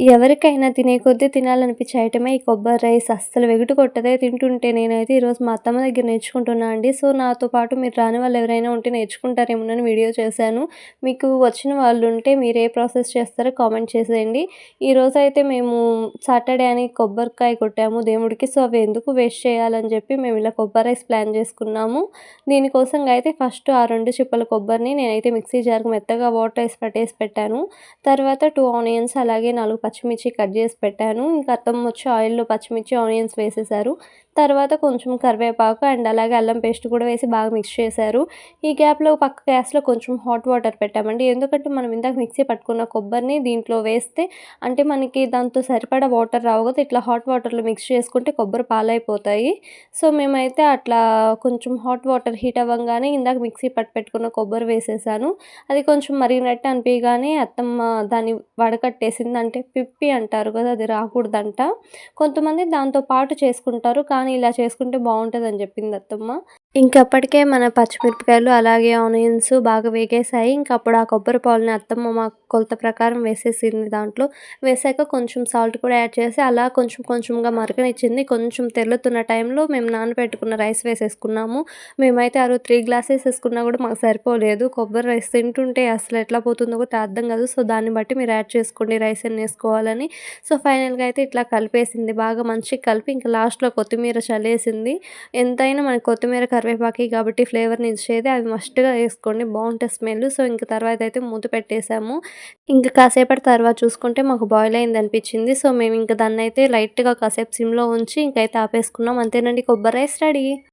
ఎవరికైనా తినే కొద్దీ తినాలనిపించే ఐటమే ఈ కొబ్బరి రైస్ అస్సలు వెగుటు కొట్టదే తింటుంటే నేనైతే ఈరోజు మా అత్తమ్మ దగ్గర నేర్చుకుంటున్నా అండి. సో నాతో పాటు మీరు రాని వాళ్ళు ఎవరైనా ఉంటే నేర్చుకుంటారేమోనని వీడియో చేశాను. మీకు వచ్చిన వాళ్ళు ఉంటే మీరు ఏ ప్రాసెస్ చేస్తారో కామెంట్ చేసేయండి. ఈరోజు అయితే మేము సాటర్డే అని కొబ్బరికాయ కొట్టాము దేవుడికి. సో అవి ఎందుకు వేస్ట్ చేయాలని చెప్పి మేము ఇలా కొబ్బరి రైస్ ప్లాన్ చేసుకున్నాము. దీనికోసం అయితే ఫస్ట్ ఆ రెండు చిప్పల కొబ్బరిని నేనైతే మిక్సీ జార్కి మెత్తగా వాటర్ వేసి పట్టేసి పెట్టాను. తర్వాత టూ ఆనియన్స్ అలాగే నాలుగు పచ్చిమిర్చి కట్ చేసి పెట్టాను. ఇంకా అత్తమ్మ వచ్చి ఆయిల్లో పచ్చిమిర్చి ఆనియన్స్ వేసేసారు. తర్వాత కొంచెం కరివేపాకు అండ్ అలాగే అల్లం పేస్ట్ కూడా వేసి బాగా మిక్స్ చేశారు. ఈ గ్యాప్లో పక్క గ్యాస్లో కొంచెం హాట్ వాటర్ పెట్టామండి. ఎందుకంటే మనం ఇందాక మిక్సీ పట్టుకున్న కొబ్బరిని దీంట్లో వేస్తే అంటే మనకి దాంతో సరిపడా వాటర్ రావు కదా ఇట్లా హాట్ వాటర్లో మిక్స్ చేసుకుంటే కొబ్బరి పాలైపోతాయి. సో మేమైతే అట్లా కొంచెం హాట్ వాటర్ హీట్ అవ్వగానే ఇందాక మిక్సీ పట్టు పెట్టుకున్న కొబ్బరి వేసేసాను. అది కొంచెం మరిగినట్టు అనిపించగానే అత్తమ్మ దాన్ని వడకట్టేసింది. అంటే పిప్పి అంటారు కదా అది రాకూడదంట. కొంతమంది దాంతో పాటు చేసుకుంటారు కానీ ఇలా చేసుకుంటే బాగుంటుంది అని చెప్పింది అత్తమ్మ. ఇంకప్పటికే మన పచ్చిమిరపకాయలు అలాగే ఆనియన్స్ బాగా వేగేసాయి ఇంకా అప్పుడు ఆ కొబ్బరి పాలని అత్తమ్మ మా కొలత ప్రకారం వేసేసింది దాంట్లో. వేసాక కొంచెం సాల్ట్ కూడా యాడ్ చేసి అలా కొంచెం కొంచెంగా మరకనిచ్చింది కొంచెం తెల్లుతున్న టైంలో మేము నానబెట్టుకున్న రైస్ వేసేసుకున్నాము. మేమైతే ఆరు త్రీ గ్లాసెస్ వేసుకున్నా కూడా మాకు సరిపోలేదు. కొబ్బరి రైస్ తింటుంటే అసలు ఎట్లా పోతుందో కూడా అర్థం కాదు. సో దాన్ని బట్టి మీరు యాడ్ చేసుకోండి రైస్ అని వేసుకోవాలని. సో ఫైనల్గా అయితే ఇట్లా కలిపేసింది. బాగా మంచిగా కలిపి ఇంకా లాస్ట్లో కొత్తిమీర చల్లేసింది. ఎంతైనా మనకి కొత్తిమీర కరివేపాకి కాబట్టి ఫ్లేవర్ని ఇచ్చేది అవి మస్ట్గా వేసుకోండి. బాగుంటుంది స్మెల్. సో ఇంక తర్వాత అయితే మూత పెట్టేసాము. ఇంకా కాసేపటి తర్వాత చూసుకుంటే మాకు బాయిల్ అయింది అనిపించింది సో మేము ఇంకా దాన్ని అయితే లైట్గా కాసేపు సిమ్లో ఉంచి ఇంకైతే ఆపేసుకున్నాం. అంతేనండి. కొబ్బరి రైస్ రెడీ.